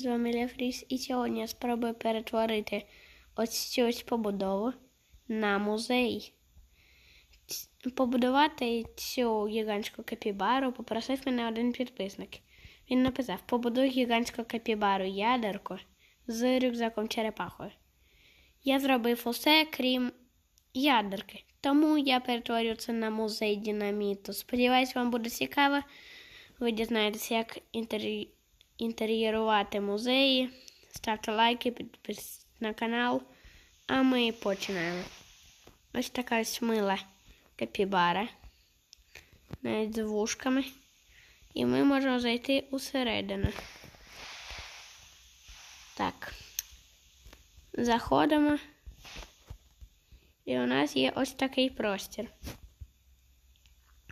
З вами Лефріс, і сьогодні я спробую перетворити ось цю ось побудову на музей. Побудувати цю гігантську капібару попросив мене один підписник. Він написав: побудуй гігантську капібару ядерку з рюкзаком черепахою. Я зробив усе, крім ядерки. Тому я перетворю це на музей динаміту. Сподіваюсь, вам буде цікаво. Ви дізнаєтеся, як інтері... інтер'єрувати музеї. Ставте лайки, підписуйтесь на канал. А ми починаємо. Ось така ось мила капібара. Навіть з вушками. І ми можемо зайти усередину. Так. Заходимо. І у нас є ось такий простір.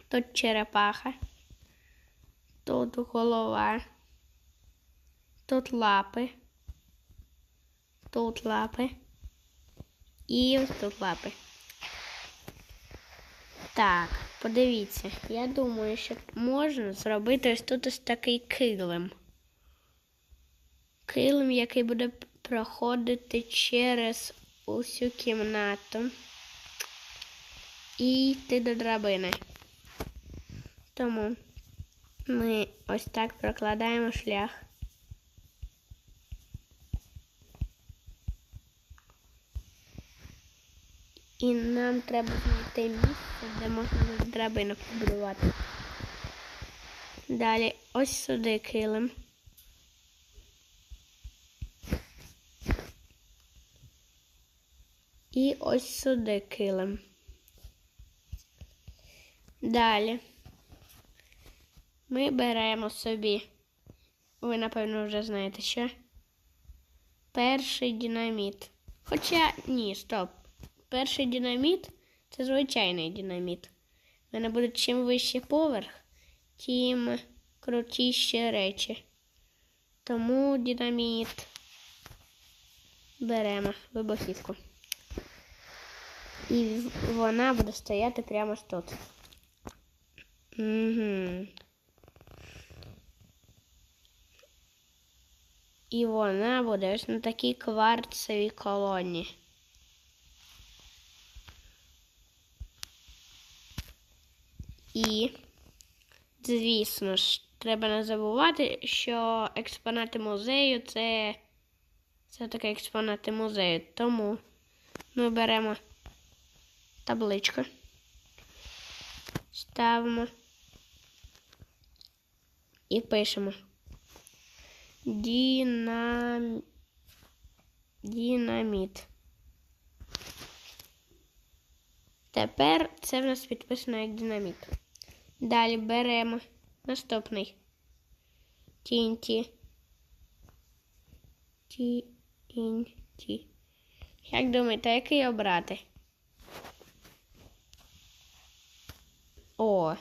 Тут черепаха, тут голова, тут лапи, тут лапи і ось тут лапи. Так, подивіться, я думаю, що можна зробити ось тут ось такий килим. Килим, який буде проходити через усю кімнату і йти до драбини. Тому ми ось так прокладаємо шлях. І нам треба знайти місце, де можна драбину побудувати. Далі ось сюди килим. І ось сюди килим. Далі ми беремо собі, ви, напевно, вже знаєте що? Перший динаміт. Хоча ні, стоп. Перший динаміт це звичайний динаміт. У мене буде чим вищий поверх, тим крутіші речі. Тому динаміт беремо вибухівку. І вона буде стояти прямо тут. Угу. І вона буде ось на такій кварцевій колоні. І, звісно ж, треба не забувати, що експонати музею це, це таке експонати музею. Тому ми беремо табличку. Ставимо і пишемо. Дінам... Дінаміт. Тепер це в нас підписано як динаміт. Далі беремо наступний TNT. TNT. Як думаєте, який обрати? О,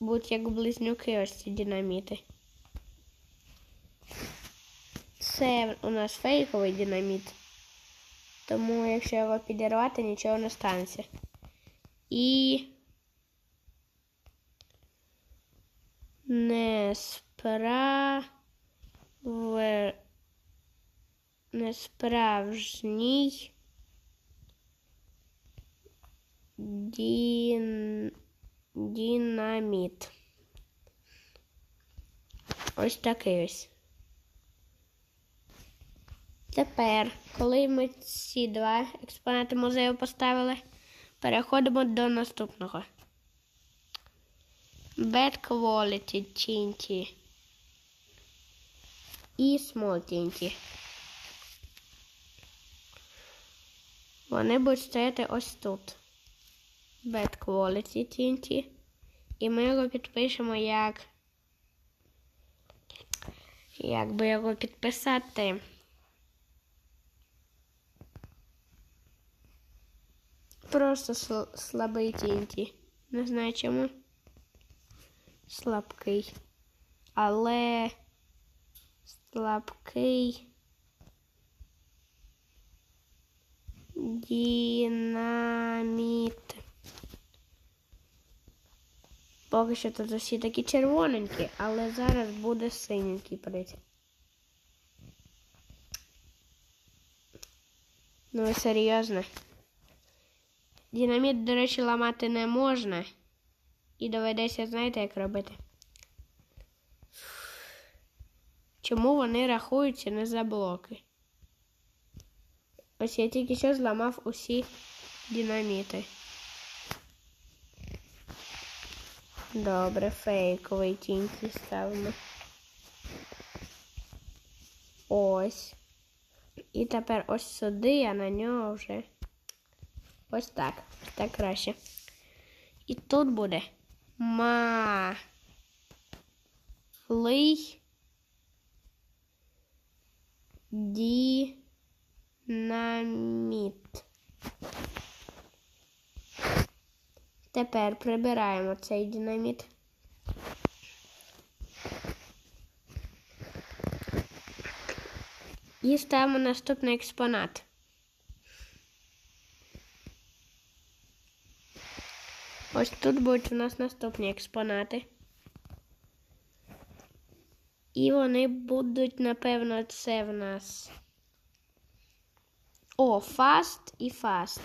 будуть як близнюки ось ці динаміти. Це у нас фейковий динаміт. Тому якщо його підірвати, нічого не станеться. І не справ... несправжній дін... динаміт. Ось такий ось. Тепер, коли ми ці два експонати музею поставили, переходимо до наступного. Bad Quality TNT і Small TNT. Вони будуть стояти ось тут. Bad Quality TNT. І ми його підпишемо як. Як би його підписати? Просто сл- слабий TNT. Не знаю чому. слабкий, але слабкий динамит. Поки що тут усі такі червоненькі, але зараз буде синенький прийти. Ну серйозно. Динаміт, до речі, ламати не можна. І доведеться, знаєте, як робити. Чому вони рахуються не за блоки? Ось я тільки що зламав усі динаміти. Добре, фейковий тіньки ставимо. Ось. І тепер ось сюди, а на нього вже. Ось так. Так краще. І тут буде ма. Лий. Дінаміт. Тепер прибираємо цей динаміт. І ставимо наступний експонат. Ось тут будуть у нас наступні експонати. І вони будуть, напевно, це в нас. О, фаст і фаст.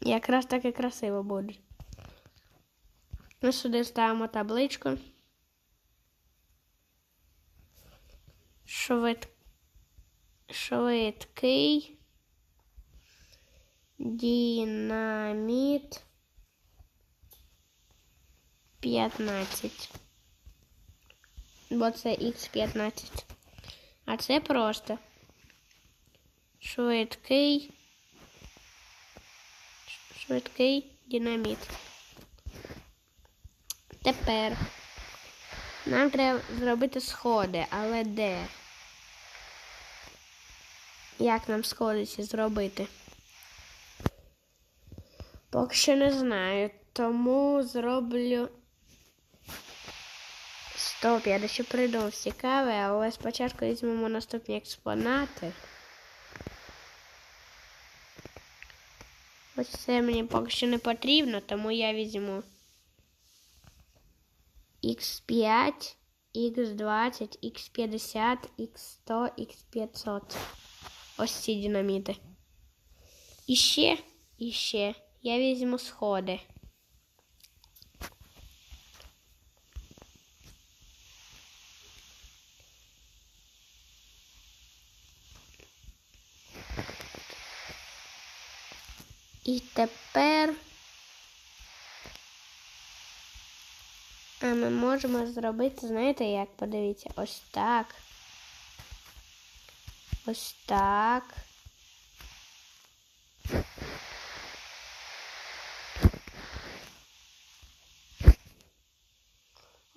Якраз так і красиво буде. Ми сюди ставимо табличку. Швид... Швидкий динаміт 15. Бо це Х15. А це просто швидкий швидкий динаміт. Тепер нам треба зробити сходи, але де? Як нам сходи зробити? Поки що не знаю, тому зроблю. Стоп, я дещо придумав цікаве, але спочатку візьмемо наступні експонати. Ось це мені поки що не потрібно, тому я візьму X5, X20, X50, X100, X500. Ось ці динаміти. І ще, і ще я візьму сходи. І тепер а ми можемо зробити, знаєте, як? Подивіться, ось так. Ось так.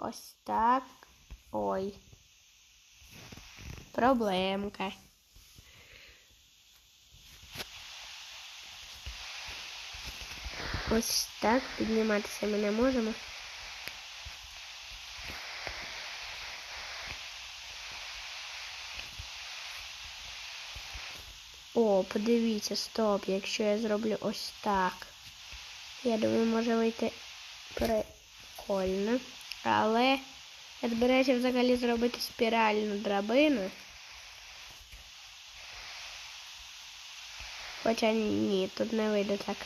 Ось так. Ой. Проблемка. Ось так підніматися ми не можемо. О, подивіться, стоп, якщо я зроблю ось так. Я думаю, може вийти прикольно. Але я збираюся взагалі зробити спіральну драбину. Хоча ні, тут не вийде так.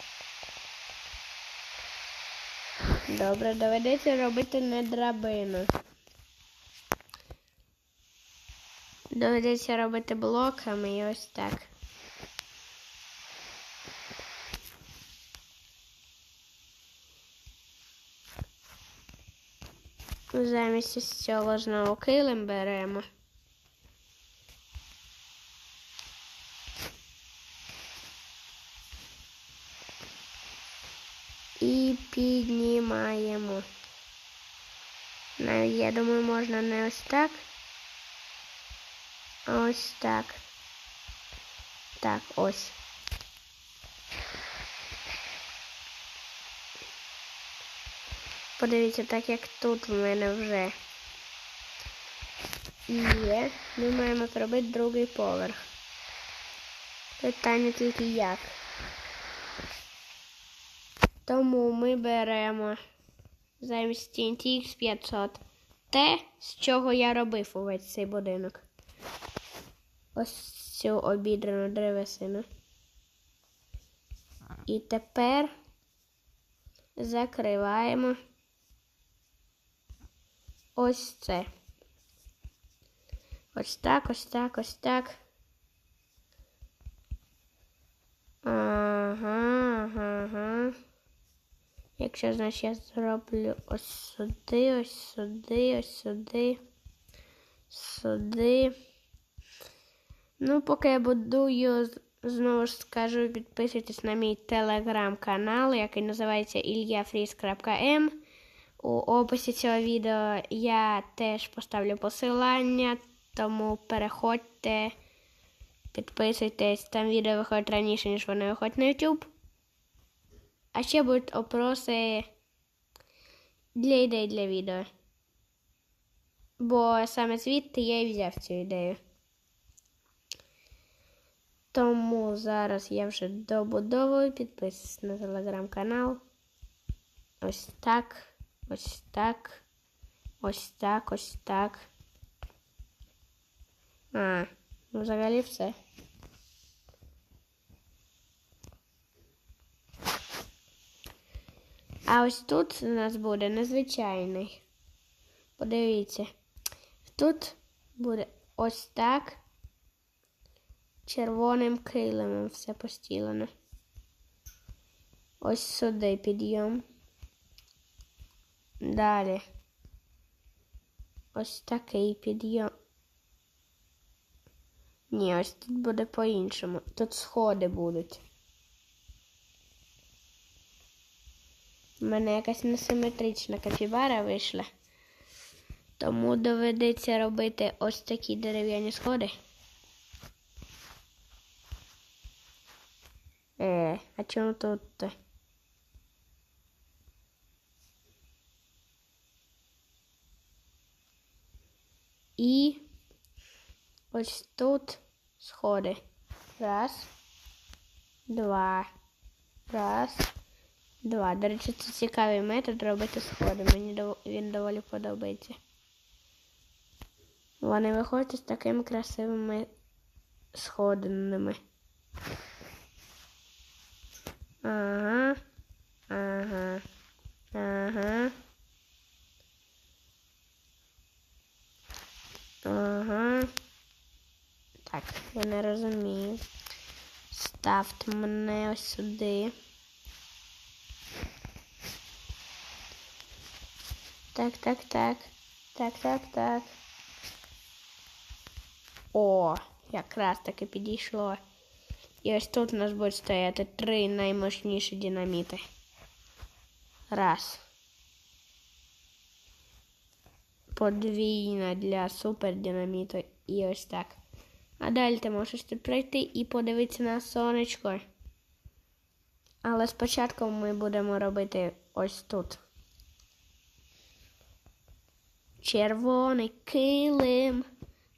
Добре, доведеться робити не драбину. Доведеться робити блоками і ось так. Замість ось цього знову килим беремо. І піднімаємо. Навіть, я думаю, можна не ось так. А ось так. Так, ось. Подивіться, так як тут в мене вже є. Ми маємо зробити другий поверх. Питання тільки як. Тому ми беремо замість TNT X500 те, з чого я робив увесь цей будинок. Ось цю обідрану древесину. І тепер закриваємо ось це. Ось так, ось так, ось так. Ага, ага, ага. Якщо, значить, я зроблю ось сюди, ось сюди, ось сюди, сюди. Ну, поки я будую, знову ж скажу, підписуйтесь на мій телеграм-канал, який називається ільяфріз.м. У описі цього відео я теж поставлю посилання, тому переходьте, підписуйтесь, там відео виходить раніше, ніж вони виходять на YouTube. А ще будуть опроси для ідей для відео. Бо саме звідти я і взяв цю ідею. Тому зараз я вже добудовую, підписуйтесь на телеграм-канал. Ось так, ось так, ось так, ось так. А, ну взагалі все. А ось тут у нас буде незвичайний. Подивіться. Тут буде ось так. Червоним килимом все постілено. Ось сюди підйом. Далі. Ось такий підйом. Ні, ось тут буде по-іншому. Тут сходи будуть. У мене якась несиметрична капібара вийшла. Тому доведеться робити ось такі дерев'яні сходи. Е, а чому тут? І ось тут сходи. Раз, два, раз, два. До речі, це цікавий метод робити сходи. Мені він доволі подобається. Вони виходять з такими красивими сходинами. Ага. Ага. Ага. Ага. Так, я не розумію. Ставте мене ось сюди. Так, так, так. Так, так, так. О, якраз таки підійшло. І ось тут у нас будуть стояти три наймощніші динаміти. Раз. Подвійна для супердинаміту. І ось так. А далі ти можеш тут прийти і подивитися на сонечко. Але спочатку ми будемо робити ось тут. Червоний килим.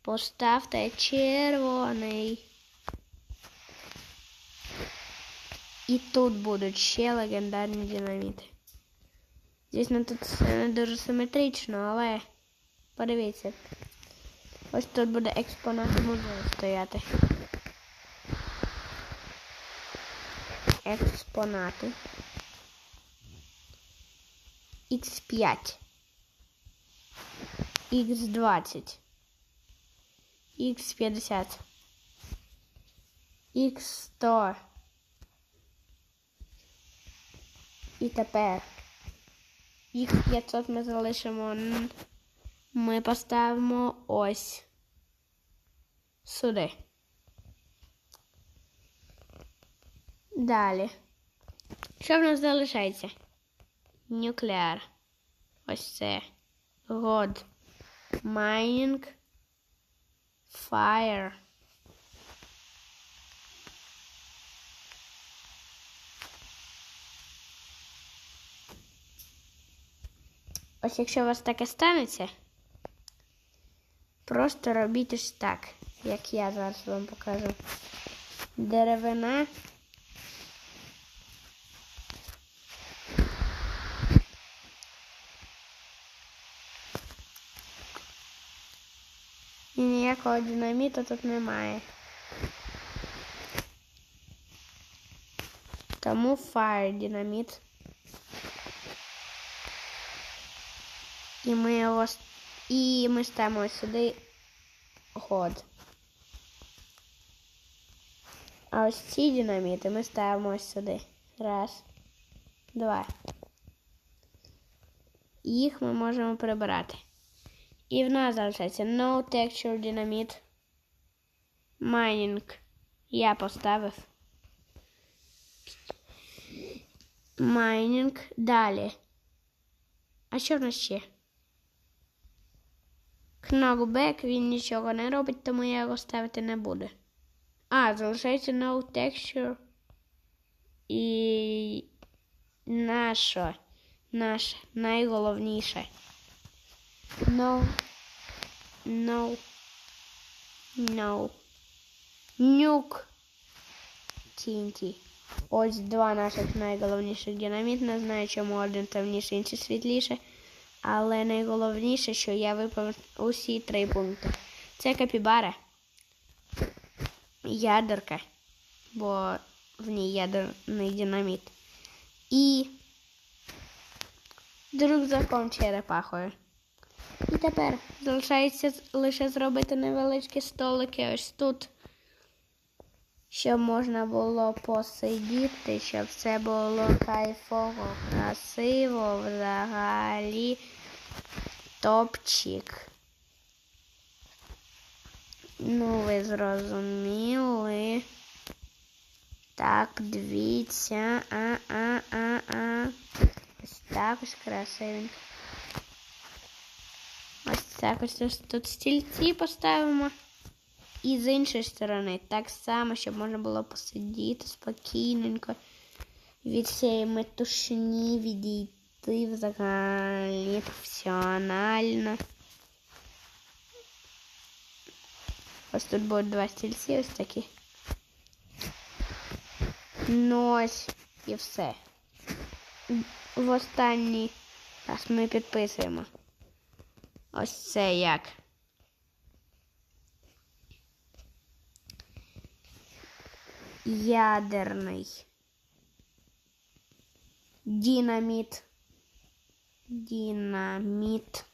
Поставте червоний. І тут будуть ще легендарні динаміти. Звісно, тут все не дуже симетрично, але подивіться. Ось тут буде експонат музею стояти. Експонати. Х5. Х20. Х50. Х100. І тепер їх 500 ми залишимо. Ми поставимо ось сюди. Далі. Що в нас залишається? Нуклеар. Ось це. God. Mining. Fire. Ось якщо у вас таке станеться, просто робіть ось так, як я зараз вам покажу. Деревина. І ніякого динаміту тут немає. Тому fire динаміт. І ми його і ми ставимо сюди ход. А ось ці динаміти ми ставимо ось сюди. Раз, два. Їх ми можемо прибирати. І в нас залишається No Texture Dynamite. Mining. Я поставив. Майнінг. Далі. А що в нас ще? Knockback, він нічого не робить, тому я його ставити не буду. А, залишається no texture. І наше, наше найголовніше. No. No. No. Нюк. TNT. Ось два наших найголовніших динаміт. Не знаю, чому один темніший, інший світліше. Але найголовніше, що я виповнив усі три пункти. Це капібара, ядерка, бо в ній ядерний динаміт. І з рюкзаком черепахою. І тепер залишається лише зробити невеличкі столики ось тут, щоб можна було посидіти, щоб все було кайфово, красиво, взагалі топчик. Ну, ви зрозуміли. Так, дивіться. А, а, а, а. Ось так ось красивенько. Ось так ось тут стільці поставимо. І з іншої сторони так само, щоб можна було посидіти спокійненько від цієї метушні відійти взагалі професіонально. Ось тут будуть два стільці ось такі. Ну і все. В останній раз ми підписуємо. Ось це як. Ядерний. Динаміт. Динаміт.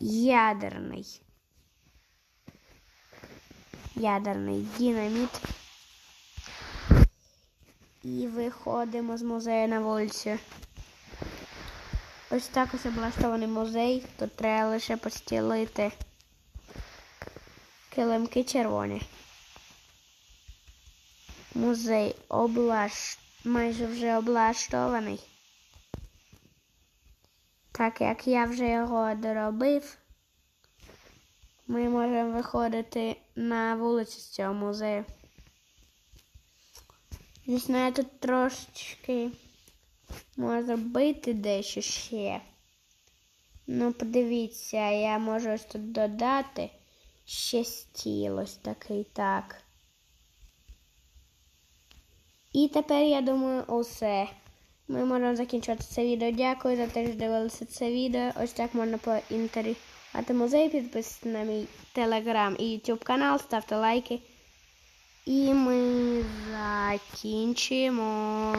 Ядерний. Ядерний динаміт. І виходимо з музею на вулицю. Ось так ось облаштований музей. Тут треба лише постілити килимки червоні. Музей облаш... майже вже облаштований. Так як я вже його доробив, ми можемо виходити на вулицю з цього музею. Звісно, я тут трошечки можу зробити дещо ще. Ну, подивіться, я можу ось тут додати ще стіл ось такий так. І тепер, я думаю, усе. Ми можемо закінчувати це відео. Дякую за те, що дивилися це відео. Ось так можна поінтерв'ювати музей, підписуйтесь на мій телеграм і ютуб канал, ставте лайки. І ми закінчимо.